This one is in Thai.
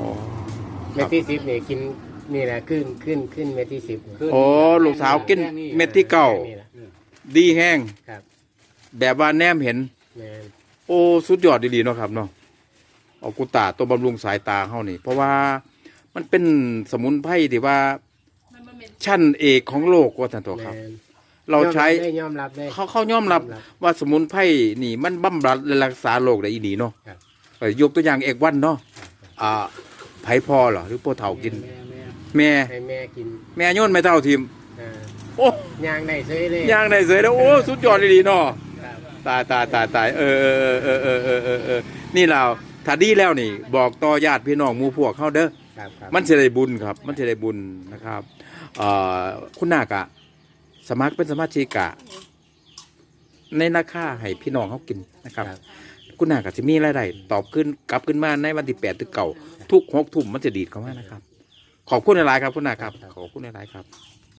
อ๋อคเม็ดรับที่สิบเนี่ยกินนี่แหละขึ้นขึ้นขึ้นเม็ดที่สิบเนี่ยโอ้ลูกสาวกินเม็ดที่เก่านี่แหละดีแห้ง ครับแบบว่าแนมเห็น แมนโอ้ สุดยอดดีๆเนาะครับเนาะเอากุตาตัวบำรุงสายตาเฮานี่ เพราะว่ามันเป็นสมุนไพรที่ว่ามันบ่แม่นชั้นเอกของโลกว่าท่านตัวแมครับนเราใช้ได้ยอมรับได้ เขาเขายอมรับว่าสมุนไพรนี่มันบำบัดและรักษาโรคได้อีดีเนาะครับ เอ้ยยกตัวอย่างเอกวันเนาะอ่าไผพอเหรอหรือโปเฒ่ากินแม่แม่แม่ ให้แม่กินแม่โยนไม่เท่าทีมอ่าโอ้ย่างได้เฉยเลยย่างได้เสยแล้วโอ้สุดยอดดีๆเนาะครับตายตายตายตายเออเออเออเออเออเออเออนี่เราถ้าดีแล้วนี่ บอกต่อญาติพี่น้องหมู่พวกเขาเด้อ ครับครับมันจะได้บุญครับ มันจะได้บุญนะครับเอ่อคุณนากะ สมัครเป็นสมาชิกะในราคาให้พี่น้องเขากินนะครับ คุณนากะจะมีรายได้ตอบขึ้นกลับขึ้นมาในวันที่แปดถึงเก่าทุกหกทุ่มมันจะดีดเข้ามานะครับ ขอบคุณหลายๆครับคุณนาครับ ขอบคุณหลายๆครับ